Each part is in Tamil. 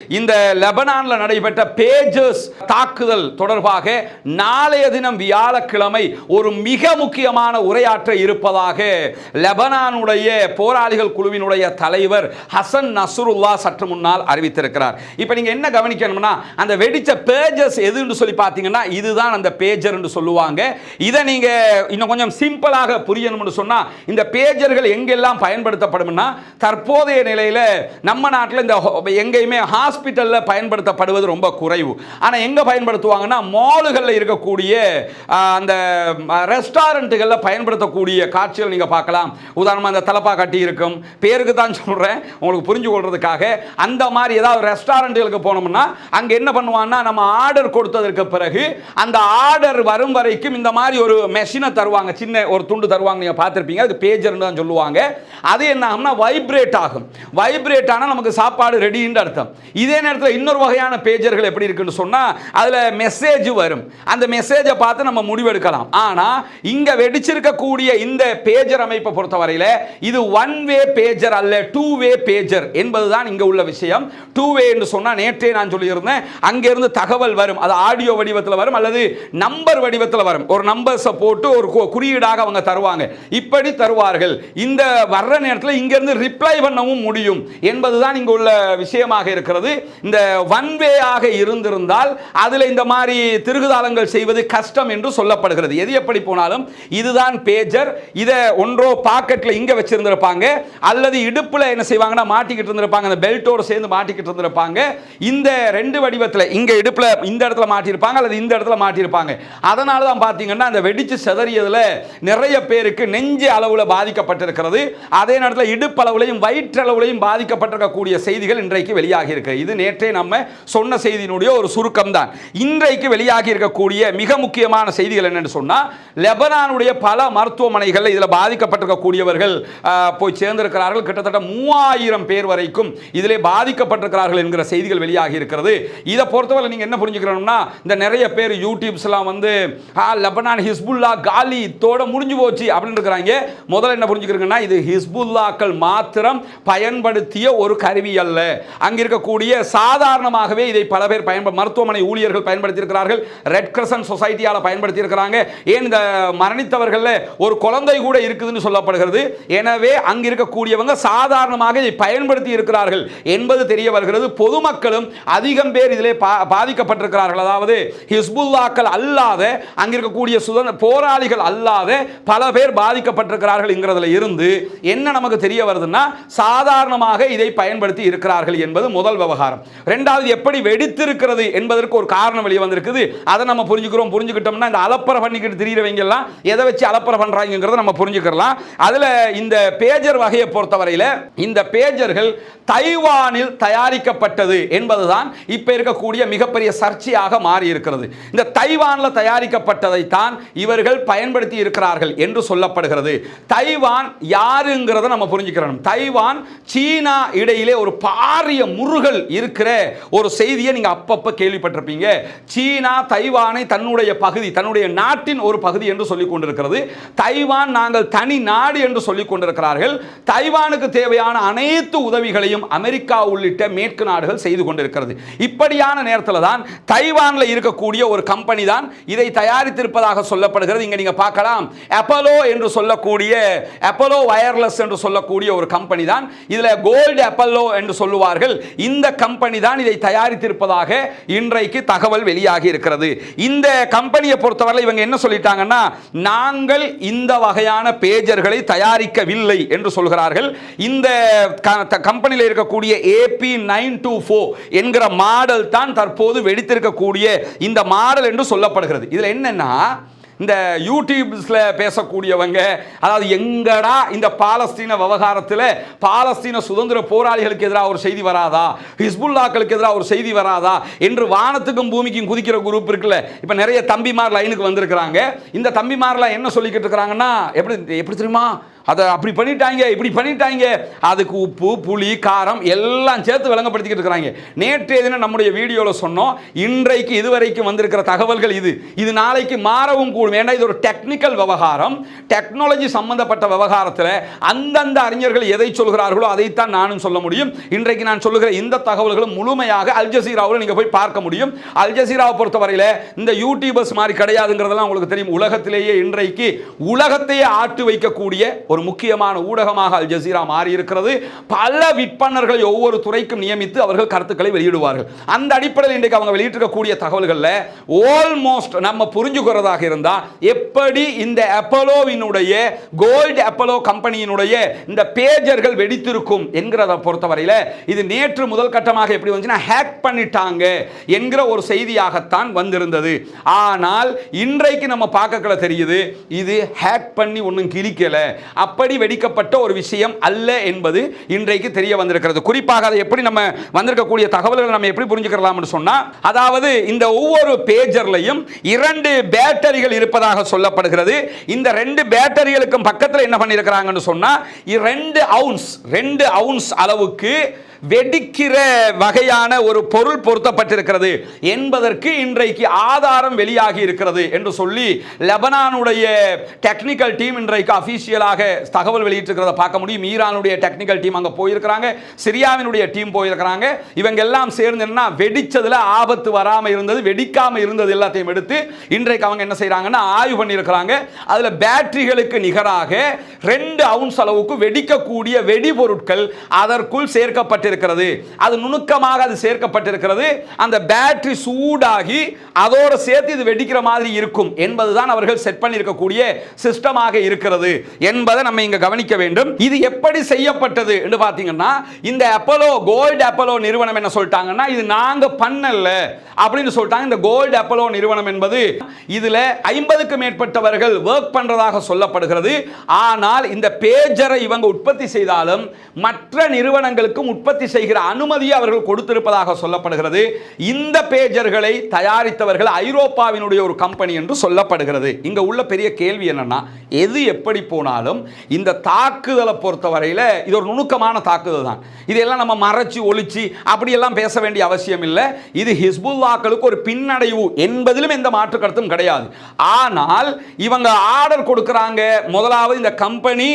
இந்த லெபனான்ல நடைபெற்ற பேஜஸ் தாக்குதல் தொடர்பாக நாளைய தினம் வியாழக்கிழமை ஒரு மிக முக்கியமான உரையாற்ற இருப்பதாக லெபனானுடைய போராளிகள் குழுவினுடைய தலைவர் ஹசன் நசுருல்லா சற்று முன்னால் அறிவித்திருக்கிறார். இப்போ நீங்க என்ன கவனிக்கணும்னா அந்த வெடிச்ச பேஜஸ் எதுன்னு சொல்லி பார்த்தீங்கன்னா இதுதான் அந்த பேஜர் என்று சொல்லுவாங்க. இதை நீங்க இன்னும் கொஞ்சம் சிம்பிளாக புரியணும்னு சொன்னால் இந்த பேஜர்கள் எங்கெல்லாம் பயன்படுத்தப்படும்னா தற்போதைய நிலையில நம்ம நாட்டில் இந்த ஹோ- எங்கேயுமே ஹாஸ்பிட்டலில் பயன்படுத்தப்படுவது ரொம்ப குறைவு. ஆனால் எங்கே பயன்படுத்துவாங்கன்னா மாலுகளில் இருக்கக்கூடிய அந்த ரெஸ்டாரண்ட்டுகளில் பயன்படுத்தக்கூடிய காட்சிகள் நீங்கள் பார்க்கலாம். உதாரணமாக அந்த தலப்பா கட்டி இருக்கும். பேருக்கு தான் சொல்கிறேன் உங்களுக்கு புரிஞ்சு கொள்றதுக்காக. அந்த மாதிரி ஏதாவது ரெஸ்டாரண்ட்டுகளுக்கு போனோம்னா அங்கே என்ன பண்ணுவாங்கன்னா நம்ம ஆர்டர் கொடுத்ததற்கு பிறகு அந்த ஆர்டர் வரும் வரைக்கும் இந்த மாதிரி ஒரு மெஷினை தருவாங்க. சின்ன ஒரு துண்டு தருவாங்க. நீங்கள் பார்த்துருப்பீங்க. அது பேஜர்னு தான் சொல்லுவாங்க. அது என்ன ஆகும்னா வைப்ரேட் ஆகும். வைப்ரேட் ஆனால் நமக்கு சாப்பாடு ரெடின்னு அர்த்தம். இதே நேரத்தில் இன்னொரு வகையான பேஜர்கள் எப்படி இருக்குன்னு சொன்னால் அதில் மெசேஜ் வரும். அந்த மெசேஜை பார்த்து நம்ம முடிவெடுக்கலாம். ஆனால் இங்கே வெடிச்சிருக்கக்கூடிய இந்த பேஜர் அமைப்பை பொறுத்தவரையில் இது ஒன் வே பேஜர் அல்ல டூ வே பேஜர் என்பதுதான் இங்கே உள்ள விஷயம். டூ வே என்று சொன்னால் நேற்றே நான் சொல்லியிருந்தேன் அங்கேருந்து தகவல் வரும். அது ஆடியோ வடிவத்தில் வரும் அல்லது நம்பர் வடிவத்தில் வரும். ஒரு நம்பர்ஸை போட்டு ஒரு கு- குறியீடாக அவங்க தருவாங்க. இப்படி தருவார்கள். இந்த வர்ற நேரத்தில் இங்கேருந்து ரிப்ளை பண்ணவும் முடியும் என்பதுதான் இங்கே உள்ள விஷயமாக இருக்கிறது. இந்த வன்வேயாக இருந்திருந்தால் அதில் இந்த மாதிரி திருகுதாளங்கள் செய்வது கஷ்டம் என்று சொல்லப்படுகிறது. எது எப்படி போனாலும் இதுதான் பேஜர் இதை ஒன்றோ பாக்கெட்டில் இங்கே வச்சிருந்திருப்பாங்க. அல்லது இடுப்பில் என்ன செய்வாங்கன்னா மாட்டிக்கிட்டு இருந்திருப்பாங்க. அந்த பெல்ட்டோடு சேர்ந்து மாட்டிக்கிட்டு இருந்திருப்பாங்க. இந்த ரெண்டு வடிவத்தில் இங்கே இடுப்பில் இந்த இடத்துல மாட்டியிருப்பாங்க. அல்லது இந்த இடத்துல மாட்டியிருப்பாங்க. அதனால தான் பார்த்தீங்கன்னா அந்த வெடிச்சு செதறியதில் நிறைய பேருக்கு நெஞ்சு அளவில் பாதிக்கப்பட்டிருக்கிறது. அதே நேரத்தில் இடுப்பளவுலையும் வயிற்றளவுலையும் பாதிக்கப்பட்டிருக்கக்கூடிய செய்திகள் இன்றைக்கு வெளியாகி இருக்கு. இது நேற்றே நம்ம சொன்ன செய்தியினுடைய ஒரு சுருக்கம் தான் இன்றைக்கு வெளியாகி இருக்கக்கூடிய மிக முக்கியமான செய்திகள் என்னென்னு சொன்னால் லெபனானுடைய பல மருத்துவமனைகளில் இதில் பாதிக்கப்பட்டிருக்கக்கூடியவர்கள் போய் சேர்ந்திருக்கிறார்கள். கிட்டத்தட்ட மூவாயிரம் பேர் வரைக்கும் இதிலே பாதிக்கப்பட்டிருக்கிறார்கள் என்கிற செய்திகள் வெளியாகி இருக்கிறது. இதை பொறுத்தவரை நீங்கள் என்ன புரிஞ்சுக்கணும்னா இந்த நிறைய பேர் யூடியூப்ஸ்லாம் வந்து லெபனான் ஹிஸ்புல்லா காலி இத்தோட முடிஞ்சு போச்சு அப்படின்னு இருக்கிறாங்க. முதல்ல என்ன புரிஞ்சுக்கிறீங்கன்னா இது ஹிஸ்புல்லாக்கள் மாத்திரம் பயன்படுத்திய ஒரு கருவி அல்ல. அங்கே இருக்கக்கூடிய சாதாரணமாகவே இதை பல பேர் பயன்ப மருத்துவமனை ஊழியர்கள் பயன்படுத்தியிருக்கிறார்கள். Red Crescent சொசைட்டியால் பயன்படுத்தியிருக்கிறாங்க. ஏன் இந்த மரணித்தவர்களில் ஒரு குழந்தை கூட இருக்குதுன்னு சொல்லப்படுகிறது. எனவே அங்கு இருக்கக்கூடியவங்க சாதாரணமாக இதை பயன்படுத்தி இருக்கிறார்கள் என்பது தெரிய வருகிறது. பொதுமக்களும் அதிகம் பேர் இதிலே பா- பாதிக்கப்பட்டிருக்கிறார்கள். அதாவது ஹிஸ்புல்லாக்கள் அல்லாத அங்கிருக்கக்கூடிய சுதந்திர போராளிகள் அல்லாத பல பேர் பாதிக்கப்பட்டிருக்கிறார்கள் என்கிறதுல இருந்து என்ன நமக்கு தெரிய வருதுன்னா சாதாரணமாக இதை பயன்படுத்தி இருக்கிறார்கள் என்பது முதல் விவகாரம் ரெண்டாவது எப்படி வெடித்திருக்கிறது என்பதற்கு ஒரு காரணம் வெளியே வந்திருக்குது. அதை நம்ம புரிஞ்சுக்கிறோம். புரிஞ்சுக்கிட்டோம்னா இந்த அலப்பறை பண்ணிக்கிட்டு திரியிறவங்க எல்லாம் எதை வச்சு அலப்பறை பண்ணுறாங்கிறத நம்ம புரிஞ்சுக்கலாம் அதில் இந்த பேஜர் வகையை பொறுத்தவரையில் இந்த பேஜர்கள் தைவானில் தயாரிக்கப்பட்டது என்பதுதான் இப்போ இருக்கக்கூடிய மிகப்பெரிய சர்ச்சையாக மாறி இருக்கிறது இந்த தைவானில் தயாரிக்கப்பட்டதை தான் இவர்கள் பயன்படுத்தி இருக்கிறார்கள் என்று சொல்லப்படுகிறது. தைவான் யாருங்கிறத நம்ம புரிஞ்சுக்கிறோம் தைவான் சீனா இடையிலே ஒரு பாரிய முருகல் இருக்கிற ஒரு செய்தியை நீங்கள் அப்பப்போ கேள்விப்பட்டிருப்பீங்க. சீனா தைவானை தன்னுடைய பகுதி தன்னுடைய நாட்டின் ஒரு பகுதி என்று சொல்லிக் கொண்டிருக்கிறது. தைவான் நாங்கள் தனி நாடு என்று சொல்லிக் கொண்டிருக்கிறார்கள். தைவானுக்கு தேவையான அனைத்து உதவிகளையும் அமெரிக்கா உள்ளிட்ட மேற்கு நாடுகள் செய்து கொண்டிருக்கிறது. இப்படியான நேரத்தில் தான் தைவானில் இருக்கக்கூடிய ஒரு கம்பெனி தான் இதை தயாரித்திருப்பதாக சொல்லப்படுகிறது. இங்கே நீங்கள் பார்க்கலாம். அப்பலோ என்று சொல்லக்கூடிய அப்பலோ வயர்லெஸ் என்று சொல்லக்கூடிய ஒரு கம்பெனி தான். இதில் கோல்டு அப்பல்லோ என்று சொல்லுவார்கள். இந்த கம்பெனி தான் இதை தயாரித்திருப்பதாக இன்றைக்கு தகவல் வெளியாகி இருக்கிறது. இந்த கம்பெனியை பொறுத்தவரை இவங்க என்ன சொல்லிட்டாங்கன்னா நாங்கள் இந்த வகையான பேஜர்களை தயாரிக்கவில்லை என்று சொல்கிறார்கள். இந்த கம்பெனியில் இருக்கக்கூடிய ஏபி நைன் டூ ஃபோர் என்கிற மாடல் தான் தற்போது வெடித்திருக்கக்கூடிய இந்த மாடல் என்று சொல்லப்படுகிறது. இதில் என்னன்னா இந்த யூடியூப்ஸில் பேசக்கூடியவங்க அதாவது எங்கடா இந்த பாலஸ்தீன விவகாரத்தில் பாலஸ்தீன சுதந்திர போராளிகளுக்கு எதிராக ஒரு செய்தி வராதா? ஹிஸ்புல்லாக்களுக்கு எதிராக ஒரு செய்தி வராதா? என்று வானத்துக்கும் பூமிக்கும் குதிக்கிற குரூப் இருக்குல்ல இப்போ நிறைய தம்பிமார் லைனுக்கு வந்திருக்கிறாங்க. இந்த தம்பிமார்லாம் என்ன சொல்லிக்கிட்டு இருக்கிறாங்கன்னா எப்படி எப்படி தெரியுமா? அதை அப்படி பண்ணிட்டாங்க இப்படி பண்ணிட்டாங்க. அதுக்கு உப்பு புளி காரம் எல்லாம் சேர்த்து விளங்கப்படுத்திக்கிட்டு இருக்கிறாங்க. நேற்றைய தினம் நம்முடைய வீடியோவில் சொன்னோம். இன்றைக்கு இதுவரைக்கும் வந்திருக்கிற தகவல்கள் இது. இது நாளைக்கு மாறவும் கூடும். ஏன்னா இது ஒரு டெக்னிக்கல் விவகாரம். டெக்னாலஜி சம்பந்தப்பட்ட விவகாரத்தில் அந்தந்த அறிஞர்கள் எதை சொல்கிறார்களோ அதைத்தான் நானும் சொல்ல முடியும். இன்றைக்கு நான் சொல்லுகிற இந்த தகவல்களும் முழுமையாக அல் ஜசீராவில் நீங்கள் போய் பார்க்க முடியும். அல் ஜசீராவை பொறுத்தவரையில் இந்த யூடியூபர்ஸ் மாதிரி கிடையாதுங்கிறதெல்லாம் உங்களுக்கு தெரியும். உலகத்திலேயே இன்றைக்கு உலகத்தையே ஆட்டு வைக்கக்கூடிய ஒரு முக்கியமான ஊடகமாக அல் ஜசீரா மாறியிருக்கிறது. பல விற்பனர்கள் ஒவ்வொரு துறைக்கும் நியமித்து அவர்கள் கருத்துக்களை வெளியிடுவார்கள். அந்த அடிப்படையில் இன்றைக்கு அவங்க வெளியிட்டிருக்கக்கூடிய தகவல்களில் ஆல்மோஸ்ட் நம்ம புரிஞ்சுக்கிறதாக இருந்தால் எப்படி இந்த அப்பலோவினுடைய கோல்டு அப்பலோ கம்பெனியினுடைய இந்த பேஜர்கள் வெடித்திருக்கும் என்கிறத பொறுத்தவரையில் இது நேற்று முதல் கட்டமாக எப்படி வந்துச்சுன்னா ஹேக் பண்ணிட்டாங்க என்கிற ஒரு செய்தியாகத்தான் வந்திருந்தது. ஆனால் இன்றைக்கு நம்ம பார்க்கல தெரியுது இது ஹேக் பண்ணி ஒன்றும் கிழிக்கலை. அப்படி வெடிக்கப்பட்ட ஒரு விஷயம் அல்ல என்பது இன்றைக்கு தெரிய வந்திருக்கிறது. குறிப்பாக அதை எப்படி நம்ம வந்திருக்கக்கூடிய தகவல்களை நம்ம எப்படி புரிஞ்சுக்கலாம்னு சொன்னால் அதாவது இந்த ஒவ்வொரு பேஜர்லையும் இரண்டு பேட்டரிகள் இருப்பதாக சொல்லப்படுகிறது. இந்த ரெண்டு பேட்டரிகளுக்கும் பக்கத்தில் என்ன பண்ணியிருக்கிறாங்கன்னு சொன்னால் ரெண்டு அவுன்ஸ் ரெண்டு அவுன்ஸ் அளவுக்கு வெடிக்கிற வகையான ஒரு பொருள் பொருத்தப்பட்டிருக்கிறது என்பதற்கு இன்றைக்கு ஆதாரம் வெளியாகி இருக்கிறது என்று சொல்லி லெபனானுடைய டெக்னிக்கல் டீம் இன்றைக்கு அபிஷியலாக தகவல் வெளியிட்டிருக்கிறத பார்க்க முடியும். ஈரானுடைய டெக்னிக்கல் டீம் அங்கே போயிருக்கிறாங்க. சிரியாவினுடைய டீம் போயிருக்கிறாங்க. இவங்க எல்லாம் சேர்ந்து என்ன வெடிச்சதுல ஆபத்து வராமல் இருந்தது வெடிக்காமல் இருந்தது எல்லாத்தையும் எடுத்து இன்றைக்கு அவங்க என்ன செய்கிறாங்கன்னா ஆய்வு பண்ணியிருக்கிறாங்க. அதில் பேட்டரிகளுக்கு நிகராக ரெண்டு அவுன்ஸ் அளவுக்கு வெடிக்கக்கூடிய வெடிபொருட்கள் அதற்குள் சேர்க்கப்பட்டிருக்கிறது. அது நுணுக்கமாக அது சேர்க்கப்பட்டிருக்கிறது. அந்த பேட்டரி சூடாகி அதோடு சேர்த்து இது வெடிக்கிற மாதிரி இருக்கும் என்பதுதான் அவர்கள் செட் பண்ணியிருக்கக்கூடிய சிஸ்டமாக இருக்கிறது. என்பதை நம்ம இங்க கவனிக்க வேண்டும். இது எப்படி செய்யப்பட்டது என்று பார்த்தீங்கன்னா இந்த அப்பலோ கோல்டு அப்பலோ நிறுவனம் என்ன சொல்லிட்டாங்கன்னா இது நாங்க பண்ணல அப்படின்னு சொல்லிட்டாங்க. இந்த கோல்டு அப்பலோ நிறுவனம் என்பது இதுல ஐம்பதுக்கு மேற்பட்டவர்கள் ஒர்க் பண்றதாக சொல்லப்படுகிறது. ஆனால் இந்த பேஜரை இவங்க உற்பத்தி செய்தாலும் மற்ற நிறுவனங்களுக்கும் உற்பத்தி செய்கிற அனுமதியை அவர்கள் கொடுத்திருப்பதாக சொல்லப்படுகிறது. இந்த பேஜர்களை தயாரித்தவர்கள் ஐரோப்பாவினுடைய ஒரு கம்பெனி என்று சொல்லப்படுகிறது. இங்க உள்ள பெரிய கேள்வி என்னன்னா எது எப்படி போனாலும் இந்த தாக்குதலை பொறுத்த வரையில் இது ஒரு நுணுக்கமான தாக்குதல் தான். இதெல்லாம் நம்ம மறைச்சி ஒழிச்சு அப்படியெல்லாம் பேச வேண்டிய அவசியம் இல்லை. இது ஹிஸ்புல்லாக்களுக்கு ஒரு பின்னடைவு என்பதிலும் எந்த மாற்று கருத்தும் கிடையாது. ஆனால் இவங்க ஆர்டர் கொடுக்குறாங்க. முதலாவது இந்த கம்பெனி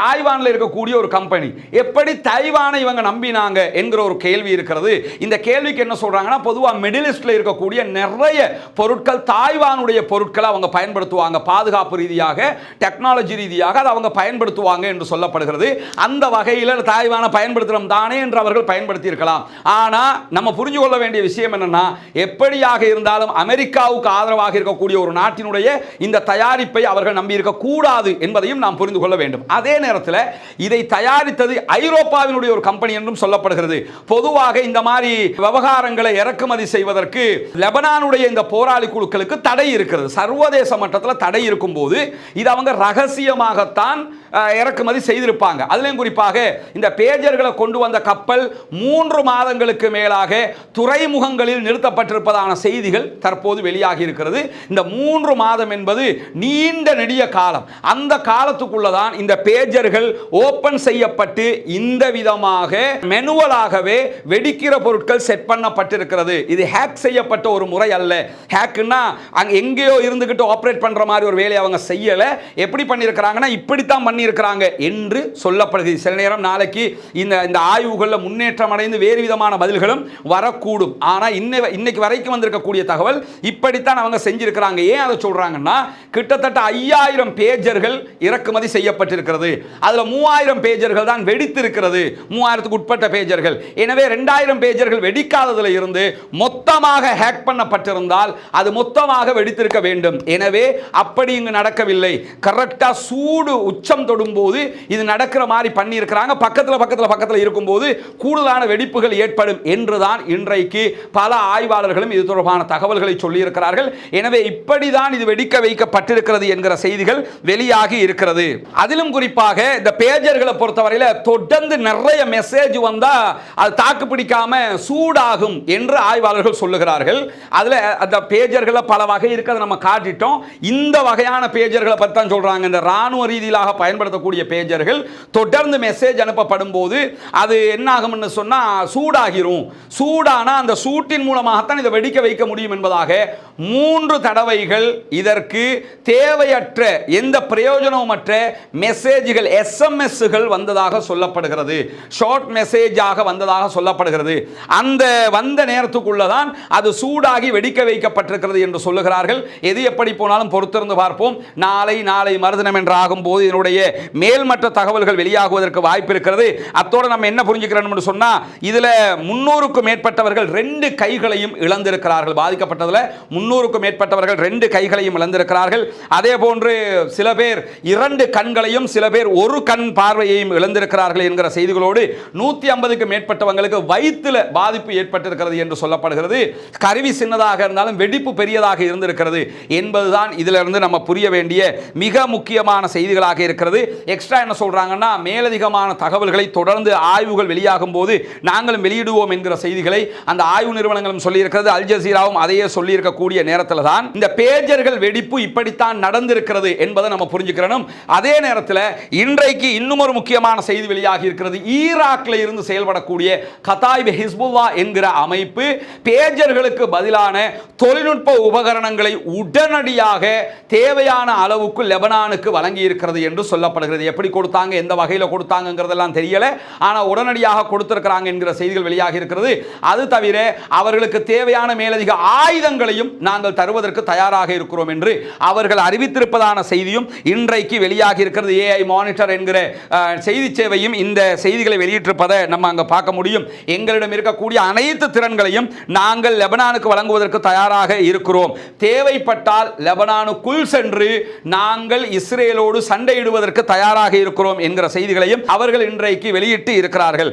தாய்வானில் இருக்கக்கூடிய ஒரு கம்பெனி. எப்படி தைவானை இவங்க நம்பினாங்க என்கிற ஒரு கேள்வி இருக்கிறது. இந்த கேள்விக்கு என்ன சொல்கிறாங்கன்னா பொதுவாக மிடில் ஈஸ்ட்ல இருக்கக்கூடிய நிறைய பொருட்கள் தாய்வானுடைய பொருட்களை அவங்க பயன்படுத்துவாங்க. பாதுகாப்பு ரீதியாக டெக்னாலஜி ரீதியாக அதை அவங்க பயன்படுத்துவாங்க என்று சொல்லப்படுகிறது. அந்த வகையில் தாய்வான பயன்படுத்துகிறோம் தானே என்று அவர்கள் பயன்படுத்தி இருக்கலாம் ஆனால் நம்ம புரிஞ்சு கொள்ள வேண்டிய விஷயம் என்னன்னா எப்படியாக இருந்தாலும் அமெரிக்காவுக்கு ஆதரவாக இருக்கக்கூடிய ஒரு நாட்டினுடைய இந்த தயாரிப்பை அவர்கள் நம்பி இருக்கக்கூடாது என்பதையும் நாம் புரிந்து கொள்ள வேண்டும். அதே நேரத்தில் இதை தயாரித்தது ஐரோப்பாவினுடைய ஒரு கம்பெனி என்றும் சொல்லப்படுகிறது. பொதுவாக இந்த மாதிரி விவகாரங்களை இறக்குமதி செய்வதற்கு லெபனானுடைய இந்த போராளி குழுக்களுக்கு தடை இருக்கிறது. சர்வதேச மட்டத்தில் தடை இருக்கும்போது இது அவங்க ரகசியமாகத்தான் தான் இறக்குமதி செய்திருப்பாங்க. அதுலேயும் குறிப்பாக இந்த பேஜர்களை கொண்டு வந்த கப்பல் மூன்று மாதங்களுக்கு மேலாக துறைமுகங்களில் நிறுத்தப்பட்டிருப்பதான செய்திகள் தற்போது வெளியாகி இருக்கிறது. இந்த மூன்று மாதம் என்பது நீண்ட நெடிய காலம். அந்த காலத்துக்குள்ளதான் இந்த பேஜர்கள் ஓபன் செய்யப்பட்டு இந்த விதமாக மெனுவலாகவே வெடிக்கிற பொருட்கள் செட் பண்ணப்பட்டிருக்கிறது. இது ஹேக் செய்யப்பட்ட ஒரு முறை அல்ல. ஹேக்குன்னா அங்கே எங்கேயோ இருந்துக்கிட்டு ஆப்ரேட் பண்ணுற மாதிரி ஒரு வேலையை அவங்க செய்யலை. எப்படி பண்ணியிருக்கிறாங்கன்னா இப்படி இப்படித்தான் பண்ணியிருக்கிறாங்க என்று சொல்லப்படுது சில நேரம் நாளைக்கு இந்த இந்த ஆய்வுகளில் முன்னேற்றம் அடைந்து வேறு விதமான பதில்களும் வரக்கூடும். ஆனால் இன்ன இன்னைக்கு வரைக்கும் வந்திருக்கக்கூடிய தகவல் இப்படித்தான் அவங்க செஞ்சிருக்கிறாங்க. ஏன் அதை சொல்கிறாங்கன்னா கிட்டத்தட்ட ஐயாயிரம் பேஜர்கள் இறக்குமதி செய்யப்பட்டிருக்கிறது. அதுல மூவாயிரம் பேஜர்கள் தான் வெடித்திருக்கிறது. மூவாயிரத்துக்கு உட்பட்ட பேஜர்கள். எனவே ரெண்டாயிரம் பேஜர்கள் வெடிக்காததில் இருந்து மொத்தமாக ஹேக் பண்ணப்பட்டிருந்தால் அது மொத்தமாக வெடித்திருக்க வேண்டும். எனவே அப்படி இங்கு நடக்கவில்லை. கரெக்டா சூடு உச்சம் தொடும்போது இது நடக்கிற மாதிரி பண்ணியிருக்கிறாங்க. பக்கத்தில் பக்கத்தில் பக்கத்தில் இருக்கும்போது கூடுதலான வெடிப்புகள் ஏற்படும் என்றுதான் இன்றைக்கு பல ஆய்வாளர்களும் இது தொடர்பான தகவல்களை சொல்லியிருக்கிறார்கள். எனவே இப்படிதான் இது வெடிக்க வைக்கப்பட்டிருக்கிறது என்கிற செய்திகள் வெளியாகி இருக்கிறது. அதிலும் குறிப்பாக இந்த பேஜர்களை பொறுத்தவரையில் தொடர்ந்து நிறைய மெசேஜ் வந்தா அது தாக்கு பிடிக்காம சூடாகும் என்று ஆய்வாளர்கள் சொல்லுகிறார்கள். அதுல அந்த பேஜர்களை பல வகை இருக்கிறத நம்ம காட்டிட்டோம். இந்த வகையான பேஜர்களை பற்றி தான் சொல்றாங்க. இந்த ராணுவ மெசேஜாக பயன்படுத்தக்கூடிய பேஜர்கள் தொடர்ந்து மெசேஜ் அனுப்பப்படும் போது அது என்ன ஆகும்னு சொன்னால் சூடாகிரும். சூடான அந்த சூட்டின் மூலமாகத்தான் இதை வெடிக்க வைக்க முடியும் என்பதாக மூன்று தடவைகள் இதற்கு தேவையற்ற எந்த பிரயோஜனமற்ற மெசேஜ்கள் எஸ்எம்எஸ்கள் வந்ததாக சொல்லப்படுகிறது. ஷார்ட் மெசேஜாக வந்ததாக சொல்லப்படுகிறது. அந்த வந்த நேரத்துக்குள்ள தான் அது சூடாகி வெடிக்க வைக்கப்பட்டிருக்கிறது என்று சொல்லுகிறார்கள். எது எப்படி போனாலும் பொறுத்திருந்து பார்ப்போம். நாளை நாளை மறுதினம் என்று ஆகும்போது இதனுடைய மேல்மட்ட தகவல்கள் வெளியாகுவதற்கு வாய்ப்பு இருக்கிறது அத்தோடு நம்ம என்ன புரிஞ்சுக்கிறோம்னு சொன்னால் இதில் முன்னூறுக்கும் மேற்பட்டவர்கள் ரெண்டு கைகளையும் இழந்திருக்கிறார்கள். பாதிக்கப்பட்டதில் முன்னூறுக்கும் மேற்பட்டவர்கள் ரெண்டு கைகளையும் இழந்திருக்கிறார்கள். அதே போன்று சில பேர் இரண்டு கண்களையும் சில பேர் ஒரு கண் பார்வையையும் இழந்திருக்கிறார்கள் என்கிற செய்திகளோடு நூற்றி ஐம்பதுக்கு மேற்பட்டவங்களுக்கு வயிற்றில் பாதிப்பு ஏற்பட்டிருக்கிறது என்று சொல்லப்படுகிறது. கருவி சின்னதாக இருந்தாலும் வெடிப்பு பெரியதாக இருந்திருக்கிறது என்பதுதான் இதிலிருந்து நம்ம புரிய வேண்டிய மிக முக்கியமான செய்திகளாக இருக்கிறது. எக்ஸ்ட்ரா என்ன சொல்கிறாங்கன்னா மேலதிகமான தகவல்களை தொடர்ந்து ஆய்வுகள் வெளியாகும் போது நாங்களும் வெளியிடுவோம் என்கிற செய்திகளை அந்த ஆய்வு நிறுவனங்களும் சொல்லியிருக்கிறது. அல் ஜசீராவும் அதையே சொல்லியிருக்கக்கூடிய நேரத்தில் தான் இந்த பேஜர்கள் வெடிப்பு இப்படித்தான் நடந்திருக்கிறது என்பதை நம்ம புரிஞ்சுக்கிறோம் அதே நேரத்தில் இன்றைக்கு இன்னும் ஒரு முக்கியமான செய்தி வெளியாகி இருக்கிறது. ஈராக்ல இருந்து செயல்படக்கூடிய கதாய்ப் ஹிஸ்புல்லா என்கிற அமைப்பு பேஜர்களுக்கு பதிலான தொழில்நுட்ப உபகரணங்களை உடனடியாக தேவையான அளவுக்கு லெபனானுக்கு வழங்கி இருக்கிறது என்று சொல்லப்படுகிறது. எப்படி கொடுத்தாங்க எந்த வகையில் கொடுத்தாங்கிறதெல்லாம் தெரியல. ஆனால் உடனடியாக கொடுத்திருக்கிறாங்க என்கிற செய்திகள் வெளியாக இருக்கிறது. அது தவிர அவர்களுக்கு தேவையான மேலதிக ஆயுதங்களையும் நாங்கள் தருவதற்கு தயாராக இருக்கிறோம் என்று அவர்கள் அறிவித்திருப்பதான செய்தியும் இன்றைக்கு வெளியாகி இருக்கிறது. ஏஐ மானிட்டர் என்கிற செய்தி சேவையும் இந்த செய்திகளை வெளியிட்டிருப்பதை நம்ம அங்கே பார்க்க முடியும். எங்களிடம் இருக்கக்கூடிய அனைத்து திறன்களையும் நாங்கள் லெபனானுக்கு வழங்குவதற்கு தயாராக இருக்கிறோம். தேவைப்பட்டால் லெபனானுக்குள் சென்று நாங்கள் இஸ்ரேலோடு சண்டை சண்டையிடுவதற்கு தயாராக இருக்கிறோம் என்கிற செய்திகளையும் அவர்கள் இன்றைக்கு வெளியிட்டு இருக்கிறார்கள்.